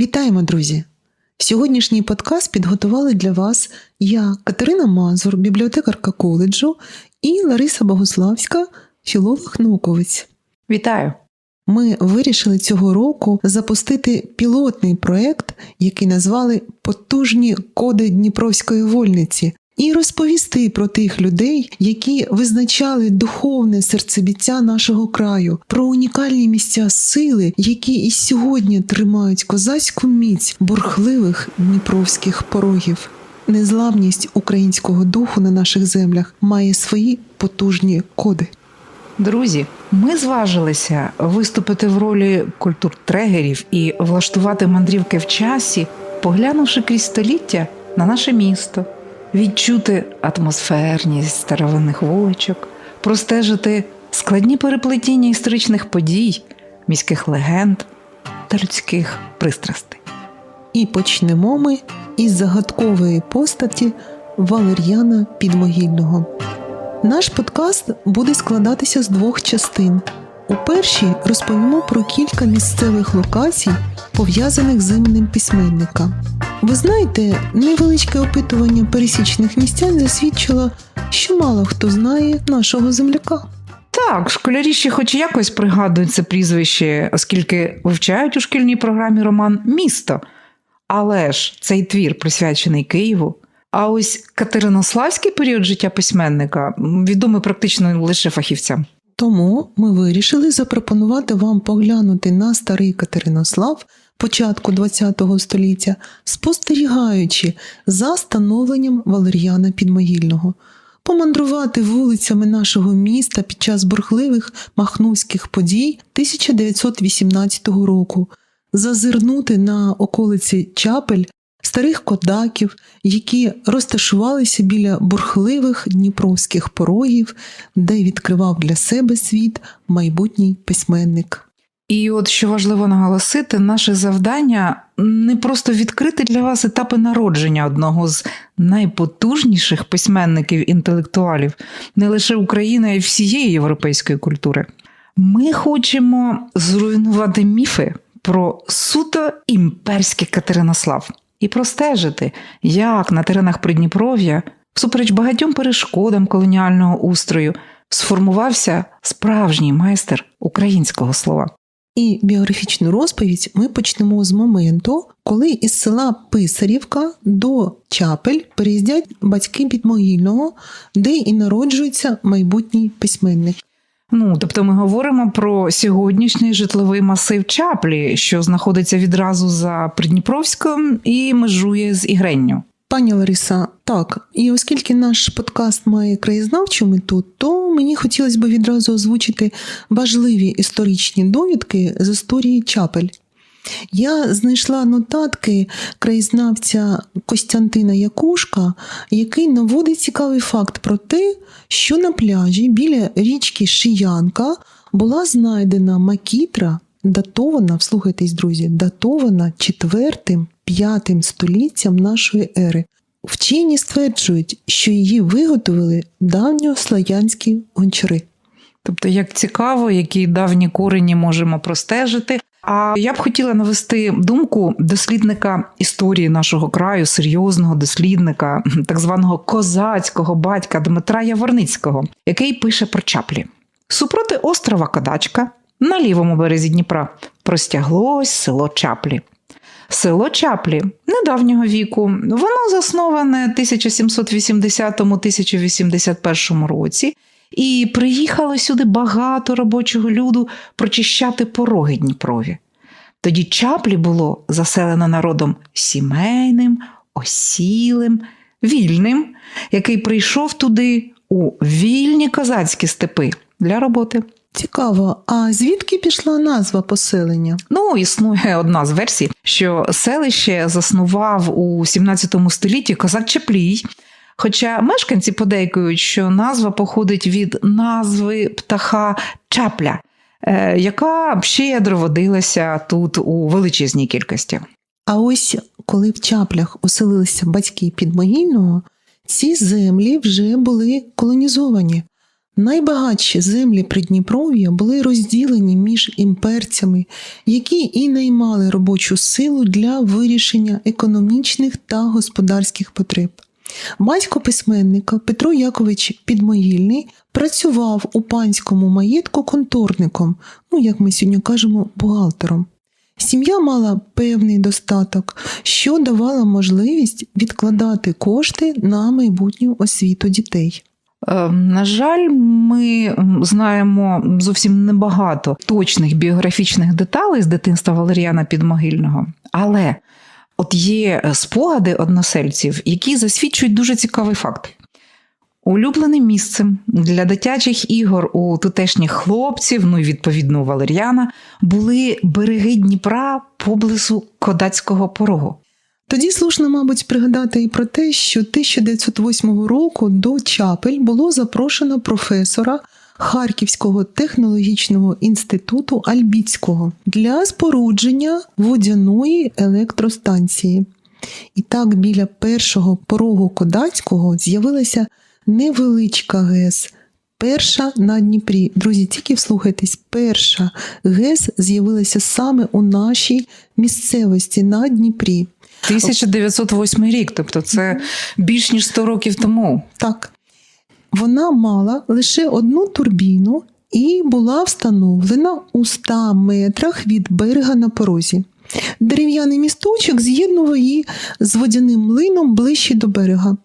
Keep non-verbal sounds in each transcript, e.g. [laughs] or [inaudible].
Вітаємо, друзі! Сьогоднішній подкаст підготували для вас я, Катерина Мазур, бібліотекарка коледжу, і Лариса Богославська, філолог-науковець. Вітаю! Ми вирішили цього року запустити пілотний проект, який назвали Потужні коди Дніпровської вольниці, і розповісти про тих людей, які визначали духовне серцебіття нашого краю, про унікальні місця сили, які і сьогодні тримають козацьку міць бурхливих дніпровських порогів. Незламність українського духу на наших землях має свої потужні коди. Друзі, ми зважилися виступити в ролі культуртрегерів і влаштувати мандрівки в часі, поглянувши крізь століття на наше місто, відчути атмосферність старовинних вуличок, простежити складні переплетіння історичних подій, міських легенд та людських пристрастей. І почнемо ми із загадкової постаті Валер'яна Підмогильного. Наш подкаст буде складатися з двох частин. У першій розповімо про кілька місцевих локацій, пов'язаних з іменем письменника. Ви знаєте, невеличке опитування пересічних містян засвідчило, що мало хто знає нашого земляка. Так, школярі ще хоч якось пригадують це прізвище, оскільки вивчають у шкільній програмі роман Місто. Але ж цей твір присвячений Києву. А ось Катеринославський період життя письменника відомий практично лише фахівцям. Тому ми вирішили запропонувати вам поглянути на старий Катеринослав початку ХХ століття, спостерігаючи за становленням Валер'яна Підмогильного, помандрувати вулицями нашого міста під час бурхливих махновських подій 1918 року, зазирнути на околиці Чапель старих кодаків, які розташувалися біля бурхливих дніпровських порогів, де відкривав для себе світ майбутній письменник. І от що важливо наголосити, наше завдання не просто відкрити для вас етапи народження одного з найпотужніших письменників-інтелектуалів не лише України, а й всієї європейської культури. Ми хочемо зруйнувати міфи про суто імперський Катеринослав і простежити, як на теренах Придніпров'я, всупереч багатьом перешкодам колоніального устрою, сформувався справжній майстер українського слова. І біографічну розповідь ми почнемо з моменту, коли із села Писарівка до Чапель переїздять батьки Підмогильного, де і народжується майбутній письменник. Ну, тобто ми говоримо про сьогоднішній житловий масив Чаплі, що знаходиться відразу за Придніпровськом і межує з Ігренню. Пані Лариса, так, і оскільки наш подкаст має краєзнавчу мету, то мені хотілося б відразу озвучити важливі історичні довідки з історії Чапель. Я знайшла нотатки краєзнавця Костянтина Якушка, який наводить цікавий факт про те, що на пляжі біля річки Шиянка була знайдена макітра, датована, вслухайтесь, друзі, датована 4-5 століттям нашої ери. Вчені стверджують, що її виготовили давньослов'янські гончари. Тобто, як цікаво, які давні корені можемо простежити. А я б хотіла навести думку дослідника історії нашого краю, серйозного дослідника, так званого козацького батька Дмитра Яворницького, який пише про чаплі. Супроти острова Кадачка на лівому березі Дніпра простяглось село Чаплі. Село Чаплі недавнього віку, воно засноване 1780-1081 році, і приїхало сюди багато робочого люду прочищати пороги Дніпрові. Тоді Чаплі було заселено народом сімейним, осілим, вільним, який прийшов туди у вільні козацькі степи для роботи. Цікаво, а звідки пішла назва поселення? Ну, існує одна з версій, що селище заснував у 17 столітті козак Чаплій. Хоча мешканці подейкують, що назва походить від назви птаха чапля, е, яка щедро водилася тут у величезній кількості. А ось коли в чаплях оселилися батьки Підмогильного, ці землі вже були колонізовані. Найбагатші землі Придніпров'я були розділені між імперцями, які і наймали робочу силу для вирішення економічних та господарських потреб. Батько письменника Петро Якович Підмогильний працював у панському маєтку конторником, ну як ми сьогодні кажемо, бухгалтером. Сім'я мала певний достаток, що давала можливість відкладати кошти на майбутню освіту дітей. Е, На жаль, ми знаємо зовсім небагато точних біографічних деталей з дитинства Валеріана Підмогильного, але от є е, спогади односельців, які засвідчують дуже цікавий факт. Улюбленим місцем для дитячих ігор у тутешніх хлопців, ну і відповідно у Валеріана, були береги Дніпра поблизу Кодацького порогу. Тоді слушно, мабуть, пригадати і про те, що 1908 року до Чапель було запрошено професора Харківського технологічного інституту Альбіцького для спорудження водяної електростанції. І так біля першого порогу Кодацького з'явилася невеличка ГЕС. Перша на Дніпрі. Друзі, тільки вслухайтесь, перша ГЕС з'явилася саме у нашій місцевості на Дніпрі. 1908 рік, тобто це більш ніж 100 років тому. Так. Вона мала лише одну турбіну і була встановлена у 100 метрах від берега на порозі. Дерев'яний місточок з'єднував її з водяним млином ближче до берега.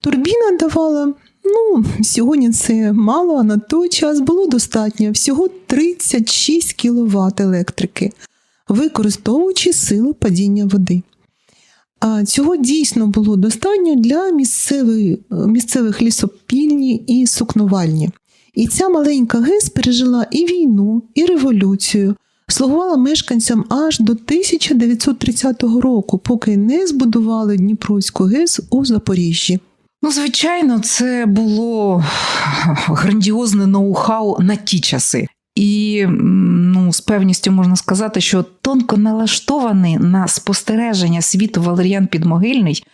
Турбіна давала, ну, сьогодні це мало, а на той час було достатньо всього 36 кВт електрики, використовуючи силу падіння води. А цього дійсно було достатньо для місцевих, місцевих лісопільні і сукновальні. І ця маленька ГЕС пережила і війну, і революцію, слугувала мешканцям аж до 1930 року, поки не збудували Дніпровську ГЕС у Запоріжжі. Ну, звичайно, це було грандіозне ноу-хау на ті часи. І ну, з певністю можна сказати, що тонко налаштований на спостереження світу Валеріан Підмогильний,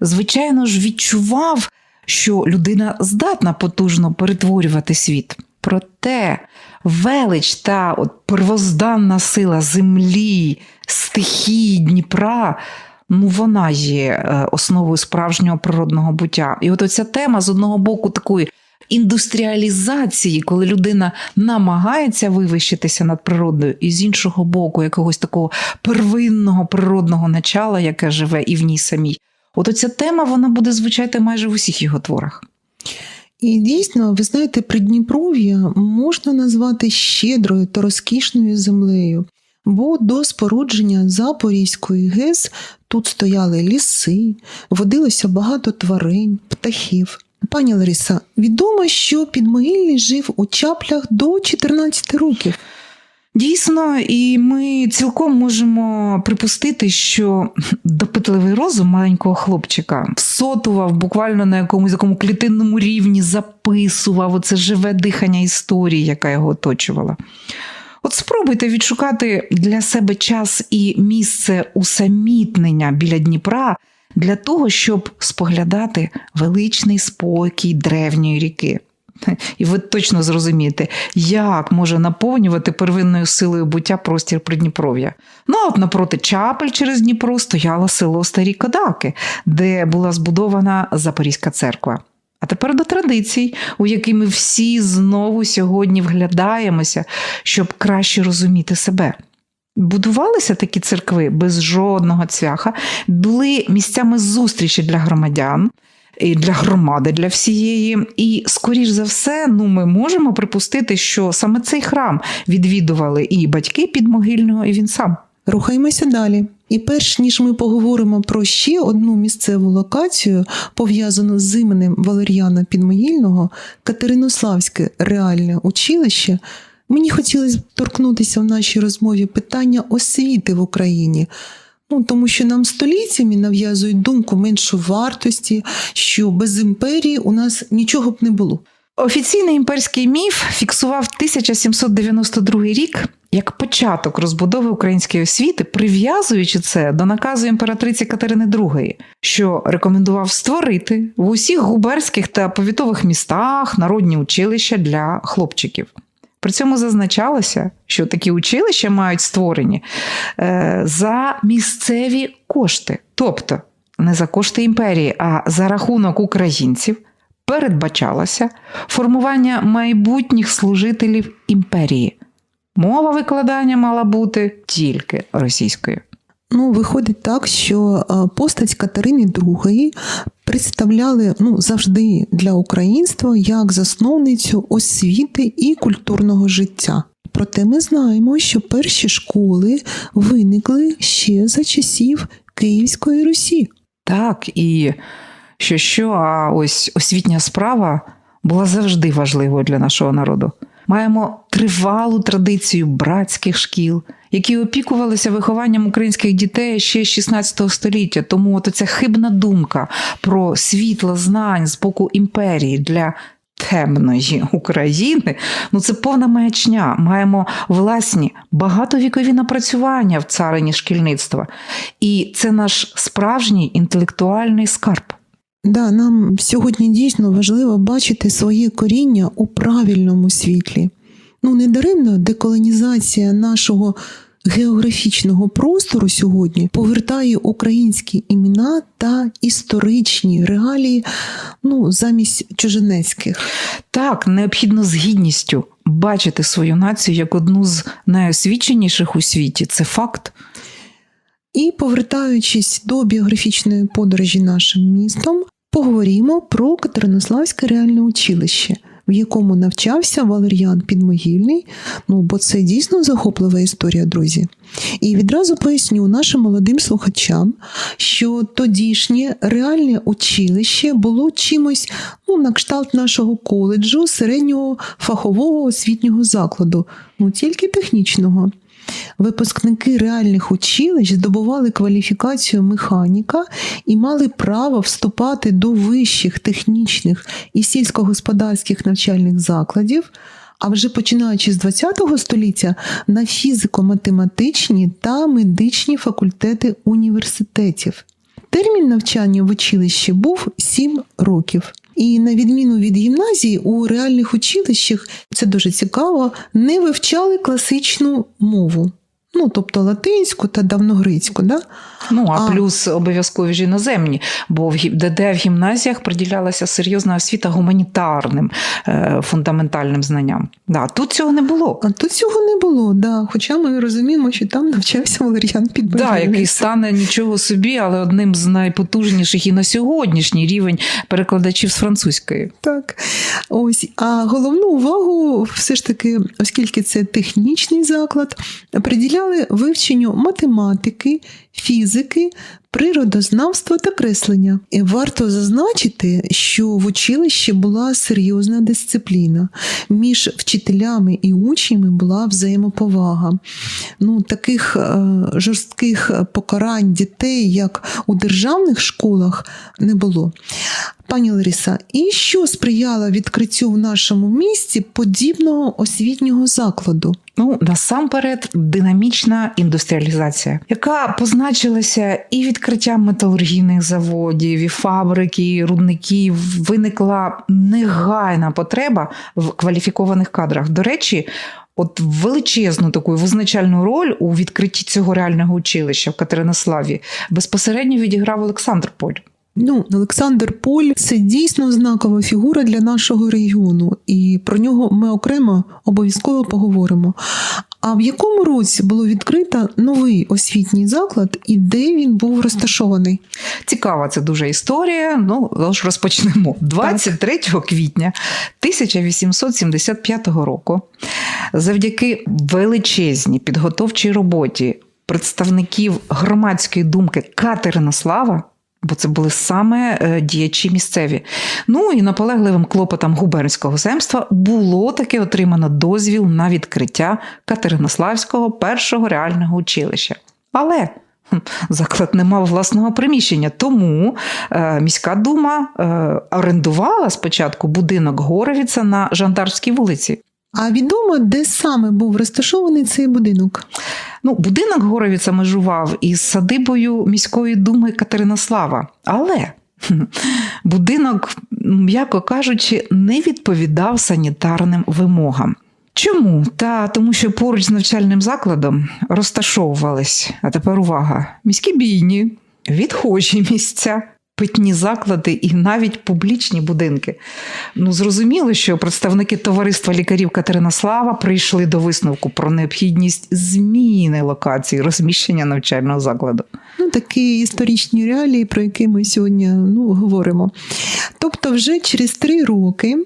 звичайно ж, відчував, що людина здатна потужно перетворювати світ. Проте велич та от первозданна сила землі, стихії Дніпра. Ну, вона є е, основою справжнього природного буття. І от оця тема з одного боку такої індустріалізації, коли людина намагається вивищитися над природою, і з іншого боку, якогось такого первинного природного начала, яке живе і в ній самій. От оця тема вона буде звучати майже в усіх його творах. І дійсно, ви знаєте, Придніпров'я можна назвати щедрою та розкішною землею, бо до спорудження Запорізької ГЕС тут стояли ліси, водилося багато тварин, птахів. Пані Лариса, відомо, що Підмогильний жив у чаплях до 14 років. Дійсно, і ми цілком можемо припустити, що допитливий розум маленького хлопчика всотував буквально на якомусь такому клітинному рівні, записував оце живе дихання історії, яка його оточувала. От спробуйте відшукати для себе час і місце усамітнення біля Дніпра для того, щоб споглядати величний спокій древньої ріки. І ви точно зрозумієте, як може наповнювати первинною силою буття простір Придніпров'я. Ну, а от напроти Чапель через Дніпро стояло село Старі Кодаки, де була збудована Запорізька церква. А тепер до традицій, у які ми всі знову сьогодні вглядаємося, щоб краще розуміти себе. Будувалися такі церкви без жодного цвяха, були місцями зустрічі для громадян, і для громади, для всієї. І, скоріш за все, ну, ми можемо припустити, що саме цей храм відвідували і батьки підмогильного, і він сам. Рухаємося далі. І перш ніж ми поговоримо про ще одну місцеву локацію, пов'язану з іменем Валеріана Підмогильного, Катеринославське реальне училище, мені хотілося б торкнутися в нашій розмові питання освіти в Україні. Ну, тому що нам століттями нав'язують думку меншу вартості, що без імперії у нас нічого б не було. Офіційний імперський міф фіксував 1792 рік як початок розбудови української освіти, прив'язуючи це до наказу імператриці Катерини II, що рекомендував створити в усіх губерських та повітових містах народні училища для хлопчиків. При цьому зазначалося, що такі училища мають створені е, за місцеві кошти, тобто не за кошти імперії, а за рахунок українців. Передбачалося формування майбутніх служителів імперії. Мова викладання мала бути тільки російською. Ну, виходить так, що е, постать Катерини II представляли ну, завжди для українства як засновницю освіти і культурного життя. Проте ми знаємо, що перші школи виникли ще за часів Київської Русі. Так, і що що, а ось освітня справа була завжди важливою для нашого народу. Маємо тривалу традицію братських шкіл, які опікувалися вихованням українських дітей ще з 16 століття. Тому от ця хибна думка про світло знань з боку імперії для темної України, ну це повна маячня. Маємо власні багатовікові напрацювання в царині шкільництва. І це наш справжній інтелектуальний скарб. Да, нам сьогодні дійсно важливо бачити своє коріння у правильному світлі. Ну, недаремно деколонізація нашого географічного простору сьогодні повертає українські імена та історичні реалії ну, замість чужинецьких. Так, необхідно з гідністю бачити свою націю як одну з найосвіченіших у світі. Це факт. І повертаючись до біографічної подорожі нашим містом, поговоримо про Катеринославське реальне училище, в якому навчався Валер'ян Підмогильний. Ну, бо це дійсно захоплива історія, друзі. І відразу поясню нашим молодим слухачам, що тодішнє реальне училище було чимось ну, на кшталт нашого коледжу, середнього фахового освітнього закладу, ну тільки технічного. Випускники реальних училищ здобували кваліфікацію механіка і мали право вступати до вищих технічних і сільськогосподарських навчальних закладів. А вже починаючи з ХХ століття на фізико-математичні та медичні факультети університетів. Термін навчання в училищі був 7 років. І на відміну від гімназії, у реальних училищах це дуже цікаво, не вивчали класичну мову. Ну, тобто латинську та давногрицьку. Да? Ну, а, А. плюс обов'язкові ж іноземні, бо в ДД в гімназіях приділялася серйозна освіта гуманітарним е, фундаментальним знанням. Да, тут цього не було. А тут цього не було, да. хоча ми розуміємо, що там навчався Валеріан Да, Підборівний. який стане нічого собі, але одним з найпотужніших і на сьогоднішній рівень перекладачів з французької. Так, ось. А головну увагу, все ж таки, оскільки це технічний заклад, приділяли вивченню математики, фізики, природознавства та креслення. І варто зазначити, що в училищі була серйозна дисципліна. Між вчителями і учнями була взаємоповага. Ну, таких е, жорстких покарань дітей, як у державних школах, не було. Пані Лариса, і що сприяло відкриттю в нашому місті подібного освітнього закладу? Ну, насамперед, динамічна індустріалізація, яка позначилася і відкриттям металургійних заводів, і фабрики, і рудників. Виникла негайна потреба в кваліфікованих кадрах. До речі, от величезну таку визначальну роль у відкритті цього реального училища в Катеринославі безпосередньо відіграв Олександр Поль. Ну, Олександр Поль це дійсно знакова фігура для нашого регіону, і про нього ми окремо обов'язково поговоримо. А в якому році було відкрито новий освітній заклад і де він був розташований? Цікава це дуже історія. Ну, тож розпочнемо. 23 квітня 1875 року, завдяки величезній підготовчій роботі представників громадської думки Катеринослава. Бо це були саме е, діячі місцеві. Ну і наполегливим клопотам губернського земства було таки отримано дозвіл на відкриття Катеринославського першого реального училища. Але Заклад не мав власного приміщення, тому е, міська дума е, орендувала спочатку будинок Горовіца на Жандарській вулиці. А відомо, де саме був розташований цей будинок? Ну, будинок Горовіца межував із садибою міської думи Катеринослава. Але [laughs] будинок, м'яко кажучи, не відповідав санітарним вимогам. Чому? Та тому, що поруч з навчальним закладом розташовувались, а тепер увага, міські бійні, відхожі місця, питні заклади і навіть публічні будинки. Ну, зрозуміло, що представники товариства лікарів Катеринослава прийшли до висновку про необхідність зміни локації розміщення навчального закладу. Ну, такі історичні реалії, про які ми сьогодні ну, говоримо. Тобто, вже через три роки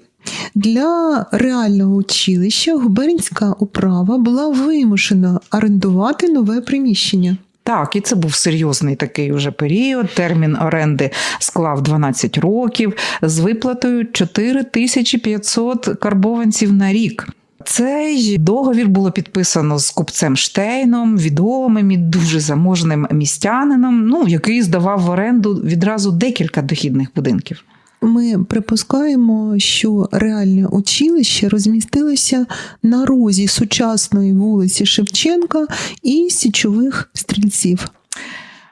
для реального училища губернська управа була вимушена орендувати нове приміщення. Так, і це був серйозний такий уже період. Термін оренди склав 12 років з виплатою 4500 карбованців на рік. Цей договір було підписано з купцем Штейном, відомим і дуже заможним містянином, ну який здавав в оренду відразу декілька дохідних будинків. Ми припускаємо, що реальне училище розмістилося на розі сучасної вулиці Шевченка і січових стрільців.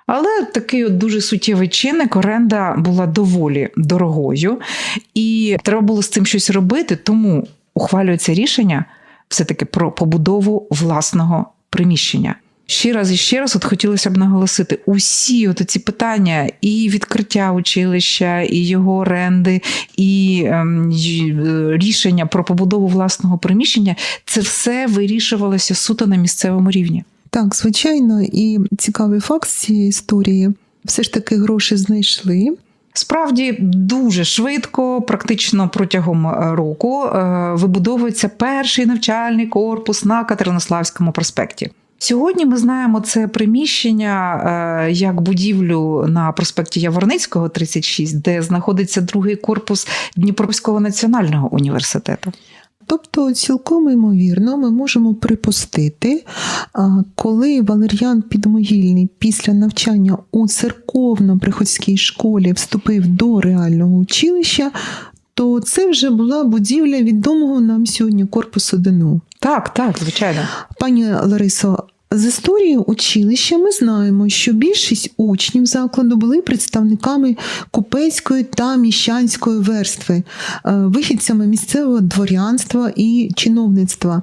Але такий от дуже суттєвий чинник оренда була доволі дорогою, і треба було з цим щось робити, тому ухвалюється рішення все-таки про побудову власного приміщення. Ще раз і ще раз от хотілося б наголосити: усі от ці питання і відкриття училища, і його оренди, і ем, е, рішення про побудову власного приміщення це все вирішувалося суто на місцевому рівні. Так, звичайно, і цікавий факт з цієї історії. Все ж таки гроші знайшли. Справді дуже швидко, практично протягом е, року, е, вибудовується перший навчальний корпус на Катеринославському проспекті. Сьогодні ми знаємо це приміщення е, як будівлю на проспекті Яворницького, 36, де знаходиться другий корпус Дніпровського національного університету. Тобто, цілком ймовірно, ми можемо припустити, коли Валер'ян Підмогильний після навчання у церковно-приходській школі вступив до реального училища, то це вже була будівля відомого нам сьогодні корпусу ДНУ. Так, так, звичайно. Пані Ларисо, з історії училища ми знаємо, що більшість учнів закладу були представниками купецької та міщанської верстви, е, вихідцями місцевого дворянства і чиновництва.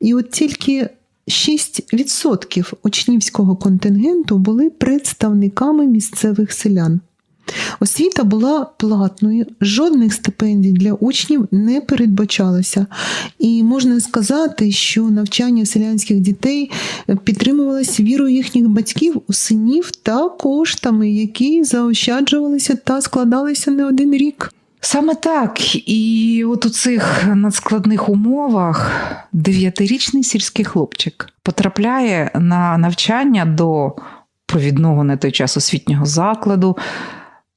І от тільки 6% учнівського контингенту були представниками місцевих селян. Освіта була платною, жодних стипендій для учнів не передбачалося. І можна сказати, що навчання селянських дітей підтримувалось вірою їхніх батьків синів та коштами, які заощаджувалися та складалися не один рік. Саме так. І от у цих надскладних умовах дев'ятирічний сільський хлопчик потрапляє на навчання до провідного на той час освітнього закладу.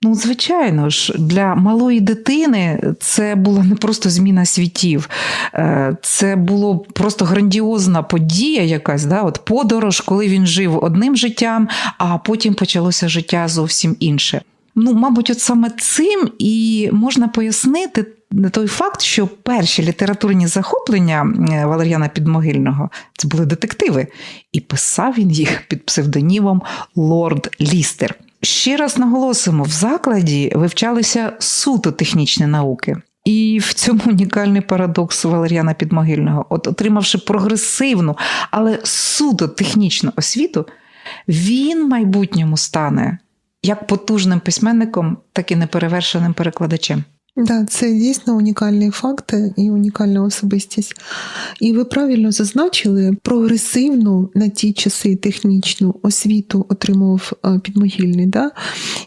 Ну, звичайно ж, для малої дитини це була не просто зміна світів, Е, це було просто грандіозна подія, якась да, от подорож, коли він жив одним життям, а потім почалося життя зовсім інше. Ну, мабуть, от саме цим і можна пояснити той факт, що перші літературні захоплення Валер'яна Підмогильного це були детективи, і писав він їх під псевдонімом Лорд Лістер. Ще раз наголосимо: в закладі вивчалися суто технічні науки. І в цьому унікальний парадокс Валер'яна Підмогильного. От, отримавши прогресивну, але суто технічну освіту, він в майбутньому стане як потужним письменником, так і неперевершеним перекладачем. Да, це дійсно унікальні факти і унікальна особистість. І ви правильно зазначили, прогресивну на ті часи технічну освіту отримував е, підмогильний. Да?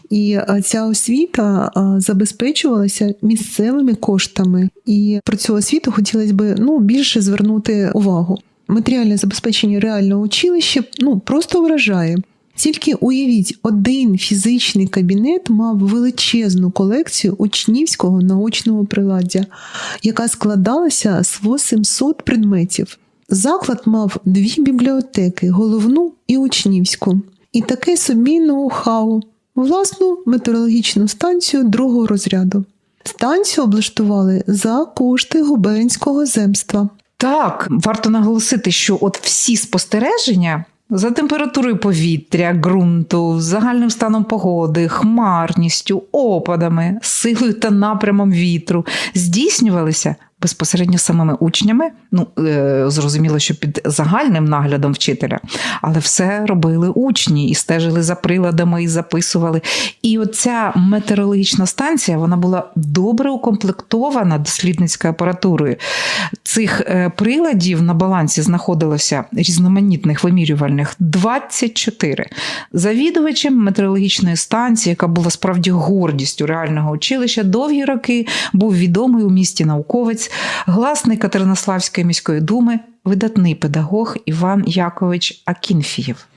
І е, ця освіта е, забезпечувалася місцевими коштами. І про цю освіту хотілося б ну, більше звернути увагу. Матеріальне забезпечення реального училища ну, просто вражає. Тільки уявіть, один фізичний кабінет мав величезну колекцію учнівського научного приладдя, яка складалася з 800 предметів. Заклад мав дві бібліотеки головну і учнівську. і таке собі ноу-хау, власну метеорологічну станцію другого розряду. Станцію облаштували за кошти губернського земства. Так, варто наголосити, що от всі спостереження за температурою повітря, ґрунту, загальним станом погоди, хмарністю, опадами, силою та напрямом вітру здійснювалися безпосередньо самими учнями. Ну, е, зрозуміло, що під загальним наглядом вчителя, але все робили учні і стежили за приладами, і записували. І оця метеорологічна станція вона була добре укомплектована дослідницькою апаратурою. Цих е, приладів на балансі знаходилося різноманітних вимірювальних 24. Завідувачем метеорологічної станції, яка була справді гордістю реального училища, довгі роки був відомий у місті науковець, гласний Катеринославської міської думи, видатний педагог Іван Якович Акінфієв.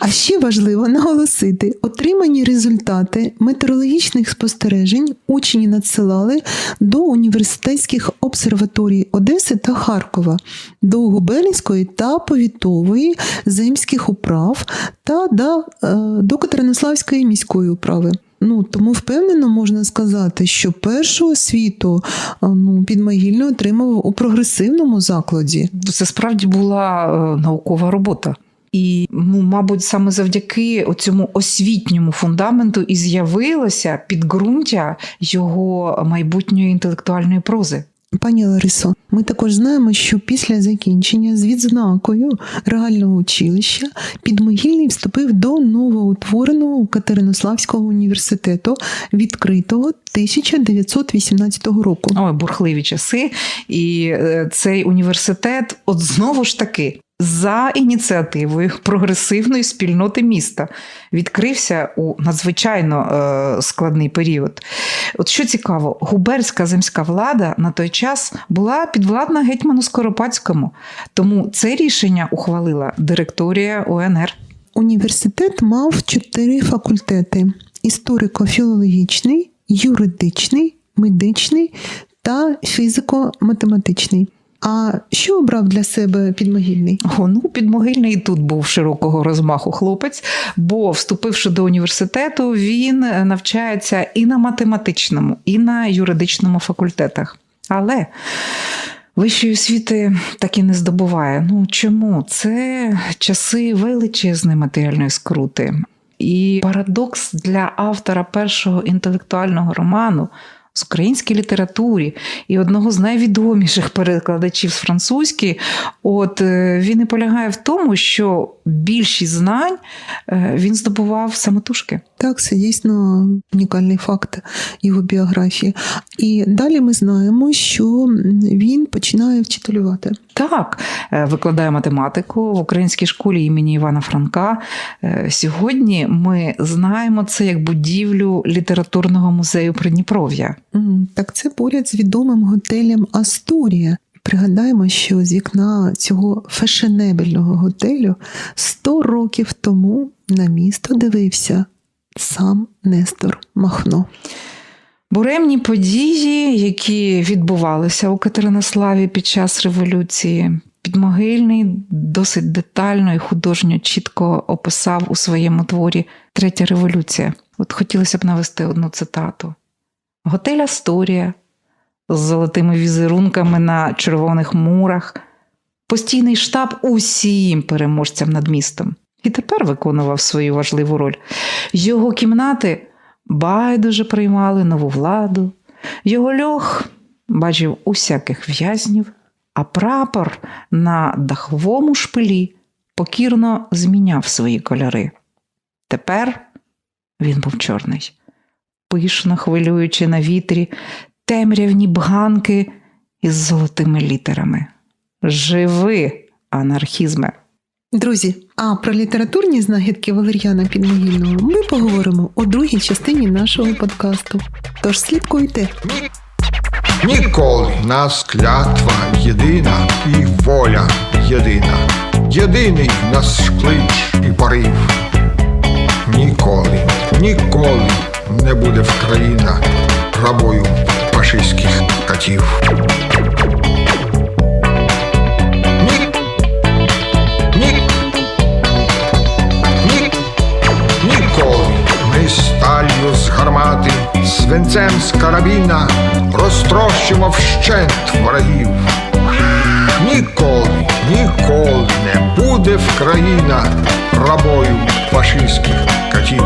А ще важливо наголосити, отримані результати метеорологічних спостережень учні надсилали до університетських обсерваторій Одеси та Харкова, до Губернської та повітової земських управ та до, е, до Катеринославської міської управи. Ну тому впевнено можна сказати, що першу освіту е, ну, підмогильно отримав у прогресивному закладі. Це справді була е, наукова робота. І, ну, мабуть, саме завдяки цьому освітньому фундаменту і з'явилося підґрунтя його майбутньої інтелектуальної прози. Пані Ларисо, ми також знаємо, що після закінчення з відзнакою реального училища Підмогильний вступив до новоутвореного Катеринославського університету, відкритого 1918 року. Ой, бурхливі часи. І е, цей університет, от знову ж таки, за ініціативою прогресивної спільноти міста відкрився у надзвичайно е, складний період. От що цікаво, губерська земська влада на той час була підвладна гетьману Скоропадському, тому це рішення ухвалила директорія УНР. Університет мав чотири факультети: історико-філологічний, юридичний, медичний та фізико-математичний. А що обрав для себе підмогильний? О, ну, підмогильний і тут був широкого розмаху хлопець, бо, вступивши до університету, він навчається і на математичному, і на юридичному факультетах. Але вищої освіти так і не здобуває. Ну чому? Це часи величезної матеріальної скрути. І парадокс для автора першого інтелектуального роману з українській літературі і одного з найвідоміших перекладачів з французької, от е, він і полягає в тому, що більшість знань е, він здобував самотужки. Так, це дійсно унікальний факт його біографії. І далі ми знаємо, що він починає вчителювати. Так, е, викладає математику в українській школі імені Івана Франка. Е, Сьогодні ми знаємо це як будівлю літературного музею Придніпров'я. Так це поряд з відомим готелем Асторія. Пригадаємо, що з вікна цього фешенебельного готелю 100 років тому на місто дивився сам Нестор Махно. Буремні події, які відбувалися у Катеринославі під час революції, підмогильний досить детально і художньо чітко описав у своєму творі Третя революція. От хотілося б навести одну цитату: Готель Асторія з золотими візерунками на червоних мурах, постійний штаб усім переможцям над містом. І тепер виконував свою важливу роль. Його кімнати байдуже приймали нову владу, його льох бачив усяких в'язнів, а прапор на даховому шпилі покірно зміняв свої кольори. Тепер він був чорний, пишно хвилюючи на вітрі темрявні бганки із золотими літерами. Живи, анархізме! Друзі, а про літературні знахідки Валер'яна Підмогильного ми поговоримо у другій частині нашого подкасту. Тож слідкуйте. Ніколи нас клятва єдина і воля єдина. Єдиний нас клич і порив. Ніколи, ніколи не буде Вкраїна рабою фашистських катів. Свинцем з карабіна розтрощимо вщент ворогів. Ніколи, ніколи не буде в країна рабою фашистських катів.